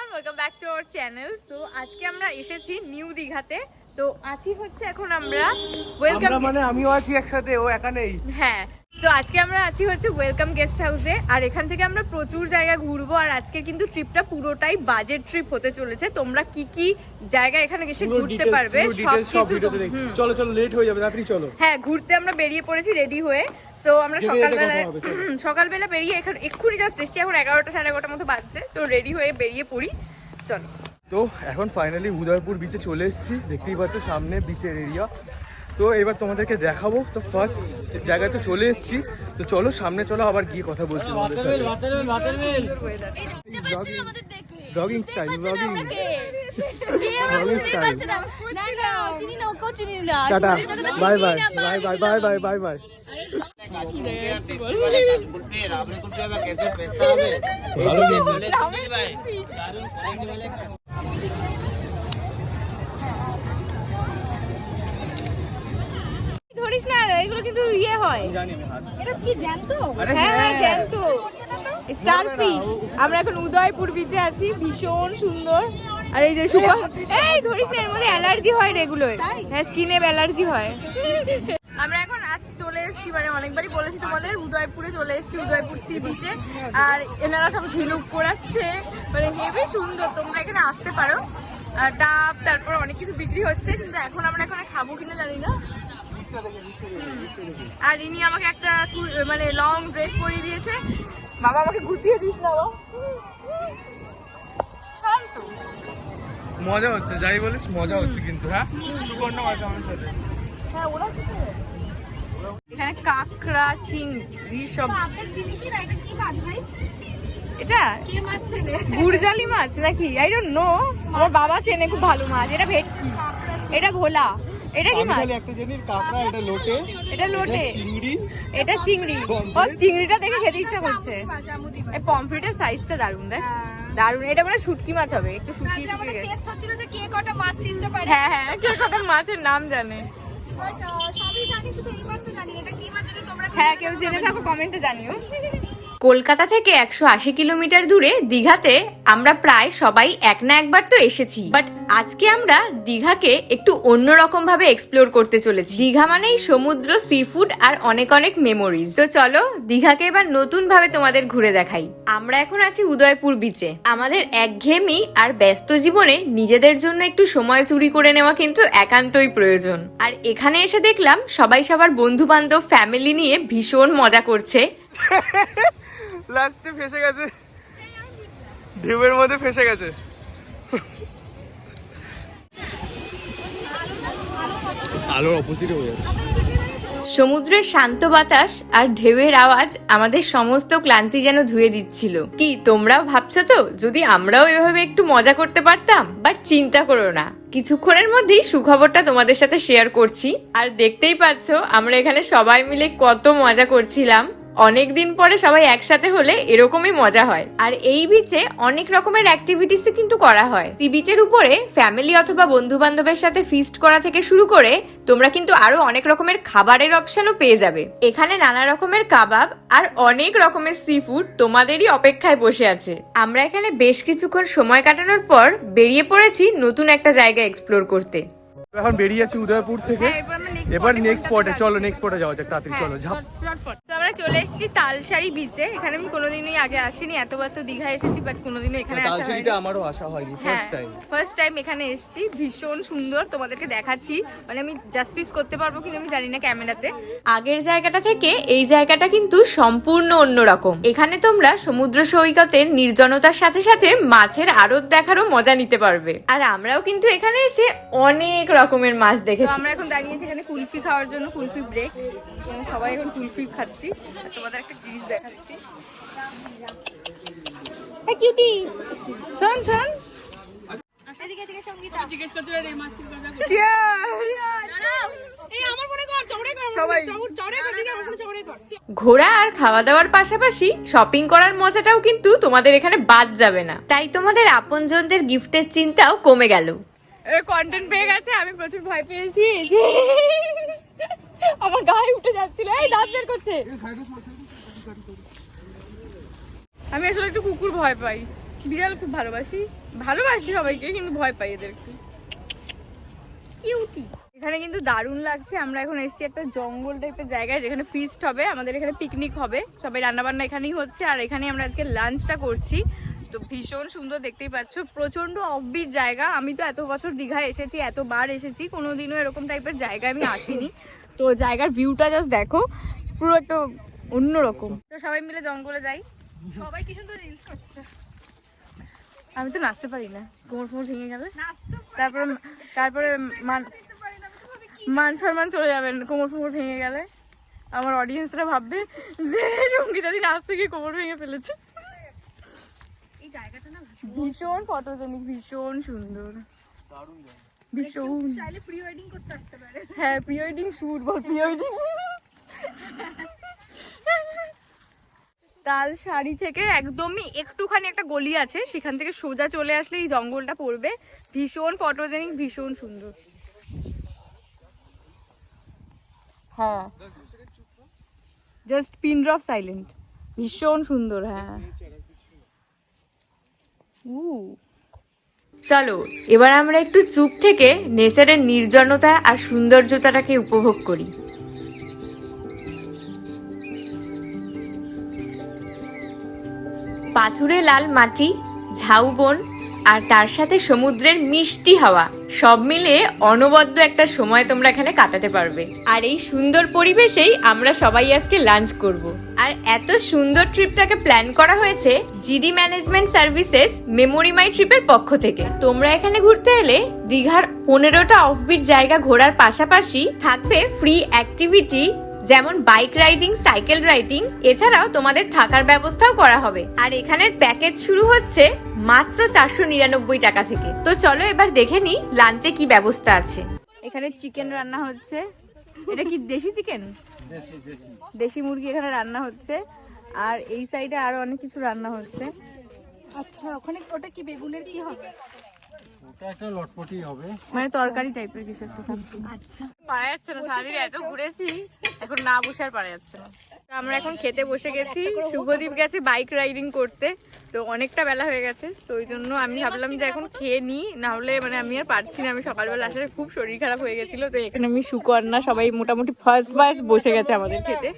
Everyone welcome back to our channel so আজকে আমরা এসেছি নিউ দীঘাতে। তো আছি হচ্ছে এখন আমরা ওয়েলকাম মানে আমিও আছি একসাথে ও একা নেই। হ্যাঁ তো আজকে আমরা আছি হচ্ছে ওয়েলকাম গেস্ট হাউসে আর এখান থেকে আমরা প্রচুর জায়গা ঘুরবো আর আজকে কিন্তু ট্রিপটা পুরোটাই বাজেট ট্রিপ হতে চলেছে। তোমরা কি কি জায়গা এখানে এসে ঘুরতে পারবে। চলো চলো লেট হয়ে যাবে তাড়াতাড়ি চলো। হ্যাঁ ঘুরতে আমরা বেরিয়ে পড়েছি রেডি হয়ে। সো আমরা সকালবেলা সকালবেলা বেরিয়ে এখন এক্ষুনি জাস্ট এসছি এখন এগারোটা সাড়ে এগারোটার মতো বাজছে। তো রেডি হয়ে বেরিয়ে পড়ি। চলো। তো এখন ফাইনালি উদয়পুর বিচে চলে এসেছি। দেখতেই পাচ্ছ সামনে বিচের এরিয়া তো এবার তোমাদেরকে দেখাবো। তো ফার্স্ট জায়গায় তো চলে এসেছি। তো চলো সামনে চলো আবার গিয়ে কথা বলছি style bye bye bye bye bye bye bye bye ধরিস না এগুলো কিন্তু ইয়ে হয়। জানি আমি হাত এটা কি জ্যান্ত? হ্যাঁ হ্যাঁ হ্যাঁ। জ্যান্ত। স্টার ফিশ আমরা এখন উদয়পুর বিচে আছি ভীষণ সুন্দর। আর এই যে এই ধরিস না এর মধ্যে অ্যালার্জি হয় রেগুলোর হ্যাঁ স্কিনে অ্যালার্জি হয়। আমরা এখন আজ চলে এসেছি মানে অনেকবারই বলেছি তোমাদের উদয়পুরে চলে এসেছি উদয়পুর সি বিচে আর এনারা সব ঝিনুক করাচ্ছে মানে হেবি সুন্দর তোমরা এখানে আসতে পারো। ডাব তারপর অনেক কিছু বিক্রি হচ্ছে কিন্তু এখন আমরা এখানে খাব কিনা জানি না। আর ইনি আমাকে একটা মানে লং ড্রেস পরিয়ে দিয়েছে। বাবা আমাকে গুতিয়ে দিস না ও শান্ত। মজা হচ্ছে যাই বলিস মজা হচ্ছে কিন্তু হ্যাঁ? আছে আমার সাথে হ্যাঁ ওরা কি? এখানে কাঁকড়া চিংড়ি সব। এটা গুরজালি মাছ নাকি? আই ডোন্ট নো আমার বাবা চেনে খুব ভালো মাছ। এটা ভেটকি। এটা ভোলা এটা কি মাছ? একটা কাঁকড়া এটা লোটে। এটা লোটে। চিংড়ি। এটা চিংড়ি। ও চিংড়িটা দেখে খেতে ইচ্ছা করছে। এই পমফ্রেটের সাইজটা দারুণ দেখ। দারুণ এটা মানে শুটকি মাছ হবে। একটু শুকিয়ে শুকিয়ে গেছে। হচ্ছিল যে কে কটা মাছ চিনতে পারে। হ্যাঁ হ্যাঁ। কে মাছের নাম জানে? হ্যাঁ কেউ জেনে থাকো কমেন্টে জানিও। কলকাতা থেকে একশো আশি কিলোমিটার দূরে দীঘাতে আমরা প্রায় সবাই এক না একবার তো এসেছি। বাট আজকে আমরা দীঘাকে একটু অন্যরকম ভাবে এক্সপ্লোর করতে চলেছি। দীঘা মানেই সমুদ্র সি ফুড আর অনেক অনেক মেমোরিজ তো চলো দীঘাকে এবার নতুন ভাবে তোমাদের ঘুরে দেখাই। আমরা এখন আছি উদয়পুর বিচে আমাদের একঘেয়েমি আর ব্যস্ত জীবনে নিজেদের জন্য একটু সময় চুরি করে নেওয়া কিন্তু একান্তই প্রয়োজন। আর এখানে এসে দেখলাম সবাই সবার বন্ধু বান্ধব ফ্যামিলি নিয়ে ভীষণ মজা করছে। লাস্টে ফেসে গেছে। ঢেউয়ের মধ্যে ফেসে গেছে। আলোর অপোজিটে হয়ে যাচ্ছে। সমুদ্রের শান্ত বাতাস আর ঢেউয়ের আওয়াজ আমাদের সমস্ত ক্লান্তি যেন ধুয়ে দিচ্ছিল। কি তোমরাও ভাবছ তো? যদি আমরাও এভাবে একটু মজা করতে পারতাম বাট চিন্তা করো না। কিছুক্ষণের মধ্যেই সুখবরটা তোমাদের সাথে শেয়ার করছি। আর দেখতেই পাচ্ছ আমরা এখানে সবাই মিলে কত মজা করছিলাম। অনেক দিন পরে সবাই একসাথে হলে এরকমই মজা হয়। আর এই বিচে অনেক রকমের অ্যাক্টিভিটিস কিন্তু করা হয়। সি বিচের উপরে ফ্যামিলি অথবা বন্ধু বান্ধবের সাথে ফিস্ট করা থেকে শুরু করে তোমরা কিন্তু আরও অনেক রকমের খাবারের অপশনও পেয়ে যাবে। এখানে নানা রকমের কাবাব আর অনেক রকমের সি ফুড তোমাদেরই অপেক্ষায় বসে আছে। আমরা এখানে বেশ কিছুক্ষণ সময় কাটানোর পর বেরিয়ে পড়েছি নতুন একটা জায়গা এক্সপ্লোর করতে। এখন বেরিয়ে যাচ্ছি উদয়পুর থেকে। হ্যাঁ, এবার নেক্সট স্পটে চলো নেক্সট স্পটে যাওয়া যাক তাড়াতাড়ি চলো ঝাপ। তো আমরা চলে এসেছি তালসারি বিচে এখানে আমি কোনোদিনই আগে আসিনি এতবার তো দীঘা এসেছি বাট কোনোদিনও এখানে আসা হয়নি। আমারও আসা হয়নি হ্যাঁ ফার্স্ট টাইম ফার্স্ট টাইম এখানে এসেছি। ভীষণ সুন্দর তোমাদেরকে দেখাচ্ছি। মানে আমি জাস্টিস করতে পারব কিনা আমি জানি না ক্যামেরাতে। আগের জায়গাটা থেকে এই জায়গাটা কিন্তু সম্পূর্ণ অন্যরকম। এখানে তোমরা সমুদ্র সৈকতের নির্জনতার সাথে সাথে মাছের আড়ত দেখারও মজা নিতে পারবে। আর আমরাও কিন্তু এখানে এসে অনেক রকমের মাছ দেখেছি। আমরা এখন দাঁড়িয়েছি এখানে কুলফি খাওয়ার জন্য কুলফি ব্রেক সবাই এখন কুলফি খাচ্ছি। তোমাদের একটা জিনিস দেখাচ্ছি। কিউটি শোন শোন। এদিকে এদিকে সঙ্গীতা। এই আমার কর চৌড়ে কর সবাই। চৌড়ে কর দিদি আমার চৌড়ে কর। ঘোরা আর খাওয়া দাওয়ার পাশাপাশি শপিং করার মজাটাও কিন্তু তোমাদের এখানে বাদ যাবে না। তাই তোমাদের আপনজনদের গিফটের চিন্তাও কমে গেল। কন্টেন্ট পেয়ে গেছে আমি প্রচুর ভয় পেয়েছি। এই যে আমার গায়ে উঠে যাচ্ছিল। এই দাঁত বের করছে। আমি আসলে একটু কুকুর ভয় পাই। বিড়াল খুব ভালোবাসি। ভালোবাসি সবাইকে কিন্তু ভয় পাই এদের একটু। কিউটি এখানে কিন্তু দারুণ লাগছে। আমরা এখন এসেছি একটা জঙ্গল টাইপের জায়গায় যেখানে ফিস্ট হবে। আমাদের এখানে পিকনিক হবে। সবাই রান্নাবান্না এখানেই হচ্ছে। আর এখানে আমরা আজকে লাঞ্চটা করছি। তো ভীষণ সুন্দর দেখতেই পাচ্ছ। প্রচণ্ড অফবিট জায়গা। আমি তো এত বছর দীঘায় এসেছি এতবার এসেছি কোনোদিনও এরকম টাইপের জায়গায় আমি আসিনি। তো জায়গার ভিউটা জাস্ট দেখো পুরো একটা অন্যরকম। তো সবাই মিলে জঙ্গলে যাই। সবাই কি সুন্দর রিলস করছে। আমি তো নাচতে পারি না। কোমর ফোমর ভেঙে গেলে? তারপরে তারপরে মান মান সম্মান চলে যাবেন কোমর ফোমর ভেঙে গেলে। আমার অডিয়েন্সরা ভাববে যে সঙ্গীতা দিন আজ থেকে কোমর ভেঙে ফেলেছে। ভীষণ ফটোজেনিক ভীষণ সুন্দর। ভীষণ। চাইলে প্রি ওয়েডিং করতে আসতে পারে। হ্যাঁ প্রি ওয়েডিং শুট বল প্রি ওয়েডিং তাল শাড়ি থেকে একদমই একটুখানি একটা গলি আছে সেখান থেকে সোজা চলে আসলে এই জঙ্গলটা পড়বে। ভীষণ ফটোজেনিক ভীষণ সুন্দর। হ্যাঁ। জাস্ট পিন ড্রপ সাইলেন্ট ভীষণ সুন্দর হ্যাঁ। চলো, এবার আমরা একটু চুপ থেকে নেচারের নির্জনতা আর সৌন্দর্যতাটাকে উপভোগ করি। পাথুরে লাল মাটি ঝাউবন আর তার সাথে সমুদ্রের মিষ্টি হাওয়া, সব মিলে অনবদ্য একটা সময় তোমরা এখানে কাটাতে পারবে। আর এই সুন্দর পরিবেশেই আমরা সবাই আজকে লাঞ্চ করব। আর এত সুন্দর ট্রিপটাকে প্ল্যান করা হয়েছে GD management services memory my ট্রিপের পক্ষ থেকে। তোমরা এখানে ঘুরতে এলে দীঘার পনেরোটা অফবিট জায়গা ঘোরার পাশাপাশি থাকবে ফ্রি অ্যাক্টিভিটি যেমন বাইক রাইডিং সাইকেল রাইডিং এছাড়াও তোমাদের থাকার ব্যবস্থাও করা হবে। আর এখানের প্যাকেজ শুরু হচ্ছে মাত্র চারশো নিরানব্বই টাকা থেকে। তো চলো এবার দেখে নি লাঞ্চে কি ব্যবস্থা আছে। এখানে চিকেন রান্না হচ্ছে। এটা কি দেশি চিকেন দেশি মুরগি এখানে রান্না হচ্ছে। আর এই সাইডে আরও অনেক কিছু রান্না হচ্ছে। আচ্ছা ওখানে ওটা কি বেগুনের কি হবে? ওটা একটা লটপটি হবে। মানে তরকারি টাইপের কিছু একটা। আচ্ছা। পারা যাচ্ছে না সারাদিন এত ঘুরেছি এখন না বসে আর পারা যাচ্ছে না। আমরা এখন খেতে বসে গেছি। শুভদীপ গেছে বাইক রাইডিং করতে। তো অনেকটা বেলা হয়ে গেছে, তো ওই জন্য আমি ভাবলাম যে এখন খেয়ে নিই, না হলে মানে আমি আর পারছি না। আমি সকালবেলা আসলে খুব শরীর খারাপ হয়ে গেছিল, তো এখানে আমি সুকন্যা, সবাই মোটামুটি ফার্স্ট ফার্স্ট বসে গেছে আমাদের খেতে।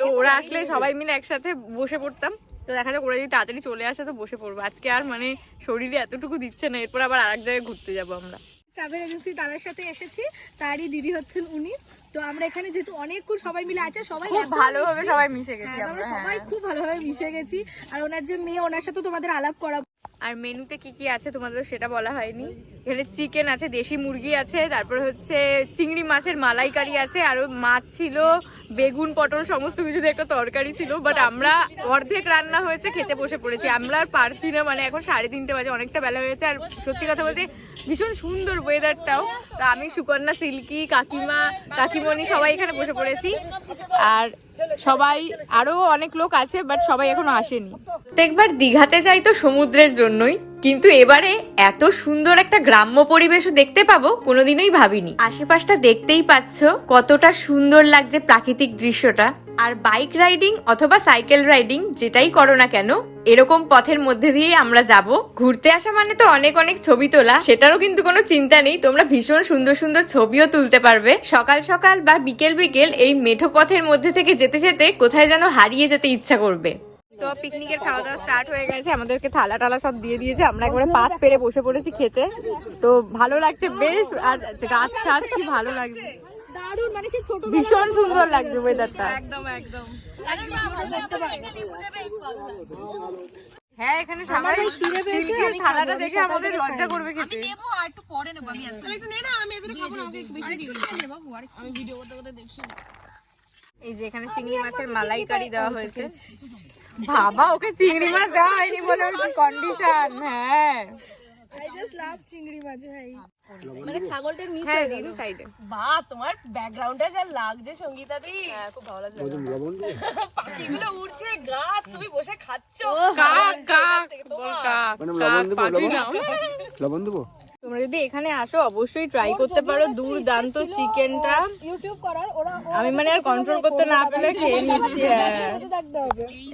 তো ওরা আসলে সবাই মিলে একসাথে বসে পড়তাম। তো দেখা যাক, ওরা যদি তাড়াতাড়ি চলে আসে তো বসে পড়ব। আজকে আর মানে শরীরে এতটুকু দিচ্ছে না, এরপর আবার আরেক জায়গায় ঘুরতে যাব আমরা। ট্রাভেল এজেন্সি দাদার সাথে এসেছি তারই দিদি হচ্ছেন উনি। তো আমরা এখানে যেহেতু অনেকক্ষণ সবাই মিলে আছে সবাই খুব ভালোভাবে সবাই মিশে গেছি হ্যাঁ, আমরা আমরা হ্যাঁ। সবাই খুব ভালোভাবে মিশে গেছি। আর ওনার যে মেয়ে ওনার সাথে তোমাদের আলাপ করা আর মেনুতে কি কি আছে তোমাদের সেটা বলা হয়নি। এখানে চিকেন আছে দেশি মুরগি আছে তারপর হচ্ছে চিংড়ি মাছের মালাইকারি আছে আর মাছ ছিল বেগুন, পটল, সমস্ত কিছু একটা তরকারি ছিল বাট আমরা অর্ধেক রান্না হয়েছে, খেতে বসে পড়েছি। আমরা আর পারছি না মানে এখন সাড়ে তিনটে বাজে, অনেকটা বেলা হয়েছে, আর সত্যি কথা বলতে ভীষণ সুন্দর ওয়েদারটাও তা আমি সুকন্যা, সিল্কি, কাকিমা, কাকিমণি সবাই এখানে বসে পড়েছি। আর সবাই, আরও অনেক লোক আছে বাট সবাই এখনও আসেনি। প্রত্যেকবার দীঘাতে যাই তো সমুদ্রের জন্যই। কিন্তু এবারে এত সুন্দর একটা গ্রাম্য পরিবেশও দেখতে পাবো, কোনোদিনই ভাবিনি। আশেপাশটা দেখতেই পাচ্ছ কতটা সুন্দর লাগছে প্রাকৃতিক দৃশ্যটা। আর বাইক রাইডিং অথবা সাইকেল রাইডিং যেটাই করো না কেন, এরকম পথের মধ্যে দিয়ে আমরা যাব। ঘুরতে আসা মানে তো অনেক অনেক ছবি তোলা, সেটারও কিন্তু কোনো চিন্তা নেই, তোমরা ভীষণ সুন্দর সুন্দর ছবিও তুলতে পারবে। সকাল সকাল বা বিকেল বিকেল এই মেঠো পথের মধ্যে থেকে যেতে যেতে কোথায় যেন হারিয়ে যেতে ইচ্ছা করবে। তো পিকনিকের খাওয়া দাওয়া স্টার্ট হয়ে গেছে আমাদেরকে থালা টালা সব দিয়ে দিয়েছে আমরা একবারে পাত পেরে বসে পড়েছি খেতে। তো ভালো লাগছে বেশ আর গাছ টাছ কি ভালো লাগছে। দারুণ মানে সেই ছোট ভীষণ সুন্দর লাগছে। ওয়েদারটা একদম একদম। হ্যাঁ এখানে সবাই বেশ খিদে পেয়েছে, সিল্কির আমি থালাটা খাব, আমি দেখে সকাল আমাদের থেকে লজ্জা খাইনি। করবে খেতে। এই যে এখানে চিংড়ি মাছের মালাইকারি দেওয়া হয়েছে। বাবা ওকে চিংড়ি মাছ দেওয়া হয়নি বলে ওর কন্ডিশন হ্যাঁ। আই জাস্ট লাভ চিংড়ি মাছ ভাই। মানে ছাগলটার মিস হ্যাঁ দিন সাইডে বা তোমার ব্যাকগ্রাউন্ডে যা লাগছে সঙ্গীতা দি। হ্যাঁ খুব ভালো লাগছে। পাখিগুলো উড়ছে গাছ তুমি বসে খাচ্ছ। কাক কাক কাক কাক পাখি না। লবণ দেবো? তোমরা যদি এখানে আসো অবশ্যই ট্রাই করতে পারো দুর্দান্ত চিকেনটা ইউটিউব করার ওরা আমি মানে আর কন্ট্রোল করতে না পেরে খেয়ে নিচ্ছি হ্যাঁ।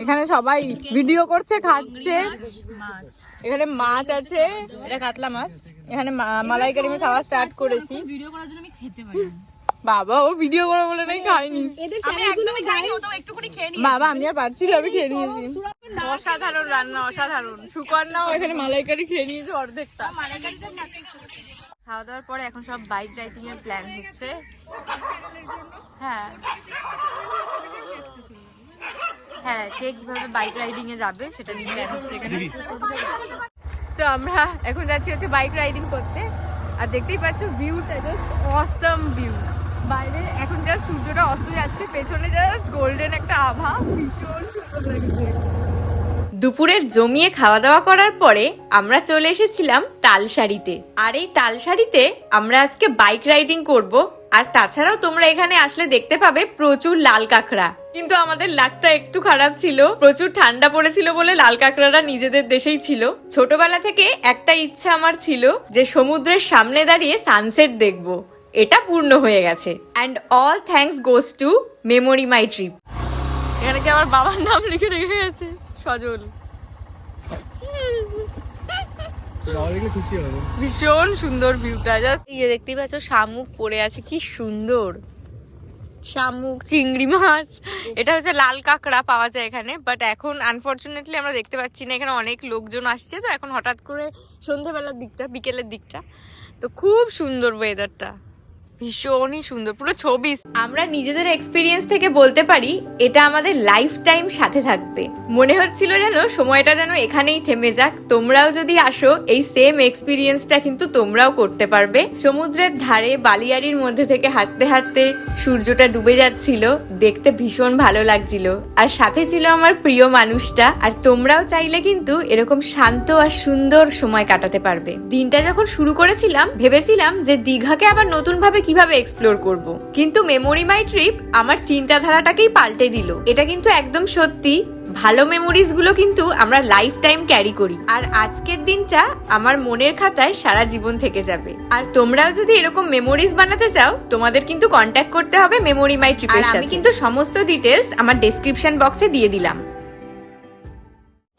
এখানে সবাই ভিডিও করছে খাচ্ছে। এখানে মাছ আছে এটা কাতলা মাছ। এখানে মা- মালাইকারি আমি খাওয়া স্টার্ট করেছি। ভিডিও করার জন্য আমি খেতে পারি বাবা ও ভিডিও করে বলে নাই খাইনি। বাবা আমি আর পারছি না আমি খেয়ে নিয়েছি। অসাধারণ রান্না অসাধারণ। সুকন্যাও এখানে মালাইকারি খেয়ে নিয়েছে অর্ধেকটা। খাওয়া দাওয়ার পরে এখন সব বাইক রাইডিং এর প্ল্যান হচ্ছে। হ্যাঁ। হ্যাঁ কে কীভাবে বাইক রাইডিং এ যাবে সেটা নিয়ে প্ল্যান হচ্ছে এখানে। তো আমরা এখন যাচ্ছি হচ্ছে বাইক রাইডিং করতে। আর দেখতেই পাচ্ছ ভিউটা জাস্ট অসম ভিউ বাইরে এখন যা সূর্যটা অস্ত যাচ্ছে, পেছনে জাস্ট গোল্ডেন একটা আভা। ভীষণ সুন্দর লাগছে। দুপুরের জমিয়ে খাওয়া দাওয়া করার পরে আমরা চলে এসেছিলাম তালসারিতে আর এই তালসারিতে আমরা আজকে বাইক রাইডিং করব। আর তাছাড়াও তোমরা এখানে আসলে দেখতে পাবে প্রচুর লাল কাঁকড়া। কিন্তু আমাদের লাকটা একটু খারাপ ছিল। প্রচুর ঠান্ডা পড়েছিল বলে লাল কাঁকড়ারা নিজেদের দেশেই ছিল। ছোটবেলা থেকে একটা ইচ্ছা আমার ছিল যে সমুদ্রের সামনে দাঁড়িয়ে সানসেট দেখব। এটা পূর্ণ হয়ে গেছে। And all thanks goes to memory my trip এখানে কি আমার বাবার নাম লিখে রেখে গেছে? সজল। ভীষণ সুন্দর ভিউটা জাস্ট এই যে দেখতেই পাচ্ছ, শামুক পড়ে আছে, কি সুন্দর। শামুক, চিংড়ি মাছ, এটা হচ্ছে লাল কাঁকড়া পাওয়া যায় এখানে বাট এখন আনফর্চুনেটলি আমরা দেখতে পাচ্ছি না, এখানে অনেক লোকজন আসছে, তো এখন হঠাৎ করে সন্ধেবেলার দিকটা, বিকেলের দিকটা, তো খুব সুন্দর ওয়েদারটা ভীষণই সুন্দর, পুরো ছবি। আমরা নিজেদের এক্সপিরিয়েন্স থেকে বলতে পারি, এটা আমাদের লাইফ টাইম সাথে থাকবে। মনে হচ্ছিল যেন সময়টা যেন এখানেই থেমে যাক। তোমরাও যদি আসো, এই সেম এক্সপিরিয়েন্সটা কিন্তু তোমরাও করতে পারবে। সমুদ্রের ধারে বালিয়াড়ির মধ্যে থেকে হাঁটতে হাঁটতে সূর্যটা ডুবে যাচ্ছিল। দেখতে ভীষণ ভালো লাগছিল। আর সাথে ছিল আমার প্রিয় মানুষটা। আর তোমরাও চাইলে কিন্তু এরকম শান্ত আর সুন্দর সময় কাটাতে পারবে। দিনটা যখন শুরু করেছিলাম, ভেবেছিলাম যে দীঘাকে আবার নতুন ভাবে কীভাবে এক্সপ্লোর করব। কিন্তু মেমোরি মাই ট্রিপ আমার চিন্তাধারাটাকেই পাল্টে দিল। এটা কিন্তু একদম সত্যি। ভালো মেমোরিজগুলো কিন্তু আমরা লাইফ টাইম ক্যারি করি। আর আজকের দিনটা আমার মনের খাতায় সারা জীবন থেকে যাবে। আর তোমরাও যদি এরকম মেমোরিজ বানাতে চাও তোমাদের কিন্তু কন্ট্যাক্ট করতে হবে মেমোরি মাই ট্রিপের সাথে আমি কিন্তু সমস্ত ডিটেলস আমার ডেসক্রিপশন বক্সে দিয়ে দিলাম।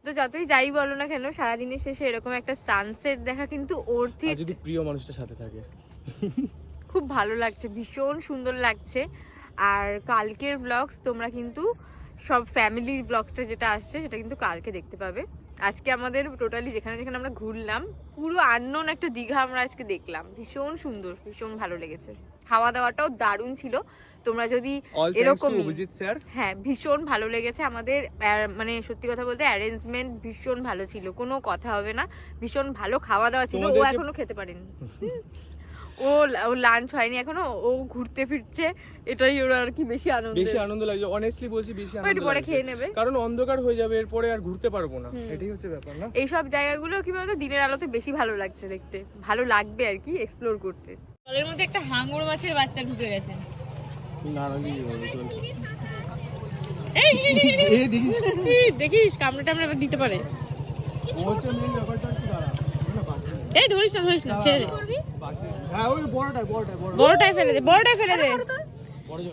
তো যতই যাই বলো না কেন সারাদিনের শেষে এরকম একটা সানসেট দেখা কিন্তু ওর যদি প্রিয় মানুষটার সাথে থাকে। খুব ভালো লাগছে ভীষণ সুন্দর লাগছে। আর কালকের ব্লগস তোমরা কিন্তু সব ফ্যামিলি ব্লগসটা যেটা আসছে সেটা কিন্তু কালকে দেখতে পাবে। আজকে আমাদের টোটালি যেখানে যেখানে আমরা ঘুরলাম পুরো আননোন একটা দীঘা আমরা আজকে দেখলাম। ভীষণ সুন্দর ভীষণ ভালো লেগেছে। খাওয়া দাওয়াটাও দারুণ ছিল। তোমরা যদি স্যার। হ্যাঁ ভীষণ ভালো লেগেছে। আমাদের মানে সত্যি কথা বলতে অ্যারেঞ্জমেন্ট ভীষণ ভালো ছিল। কোনো কথা হবে না। ভীষণ ভালো খাওয়া দাওয়া ছিল। ও এখনও খেতে পারেনি। ও ও লাঞ্চ হয়নি এখনও ও ঘুরতে ফিরছে এটাই ওর আর কি বেশি আনন্দ বেশি আনন্দ লাগছে অনেস্টলি বলছি বেশি আনন্দ একটু পরে খেয়ে নেবে। কারণ অন্ধকার হয়ে যাবে এরপরে আর ঘুরতে পারব না। এটাই হচ্ছে ব্যাপার না? এইসব জায়গাগুলো কি বলতো দিনের আলোতে বেশি ভালো লাগছে দেখতে। ভালো লাগবে আর কি এক্সপ্লোর করতে। জলের মধ্যে একটা হাঙর মাছের বাচ্চা ঢুকে গেছে। এই! এই দেখিস এই, দেখিস কামড়া টামড়া দিতে পারে। এই ধরিস না ধরিস না ছেড়ে হ্যাঁ ওই বড়টাই বড়টাই বড়। বড়টাই ফেলে দে বড়টাই ফেলে দে।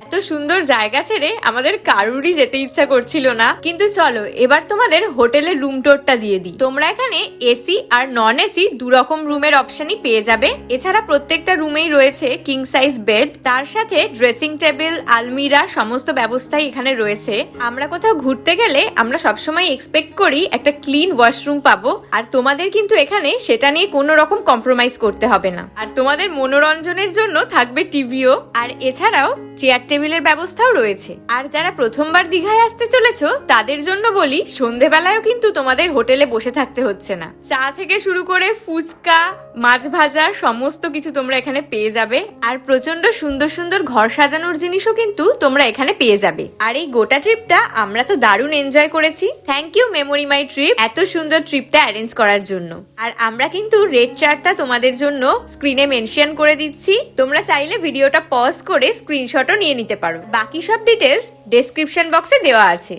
এত সুন্দর জায়গা ছেড়ে আমাদের কারুরই যেতে ইচ্ছা করছিল না। কিন্তু চলো, এবার তোমাদের হোটেলের রুম টোরটা দিয়ে দিই। তোমরা এখানে এসি আর নন এসি দু রকম রুমের অপশনই পেয়ে যাবে। এছাড়া প্রত্যেকটা রুমেই রয়েছে কিং সাইজ বেড তার সাথে ড্রেসিং টেবিল আলমিরা সমস্ত ব্যবস্থাই এখানে রয়েছে। আমরা কোথাও ঘুরতে গেলে আমরা সবসময় এক্সপেক্ট করি একটা ক্লিন ওয়াশরুম পাবো। আর তোমাদের কিন্তু এখানে সেটা নিয়ে কোনো রকম কম্প্রোমাইজ করতে হবে না। আর তোমাদের মনোরঞ্জনের জন্য থাকবে টিভিও আর এছাড়াও চেয়ার টেবিলের ব্যবস্থাও রয়েছে। আর যারা প্রথমবার দীঘায় আসতে চলেছো, তাদের জন্য বলি, সন্ধেবেলায়ও কিন্তু তোমাদের হোটেলে বসে থাকতে হচ্ছে না। চা থেকে শুরু করে ফুচকা, মাছ ভাজা, সমস্ত কিছু তোমরা এখানে পেয়ে যাবে। আর প্রচণ্ড সুন্দর সুন্দর ঘর সাজানোর জিনিসও কিন্তু তোমরা এখানে পেয়ে যাবে। আর এই গোটা ট্রিপটা আমরা তো দারুণ এনজয় করেছি। Thank you memory my trip এত সুন্দর ট্রিপটা অ্যারেঞ্জ করার জন্য। আর আমরা কিন্তু রেড চার্টটা তোমাদের জন্য স্ক্রিনে মেনশন করে দিচ্ছি। তোমরা চাইলে ভিডিওটা পজ করে স্ক্রিনশটও নিয়ে নিতে পারো। বাকি সব ডিটেলস ডেসক্রিপশন বক্সে দেওয়া আছে।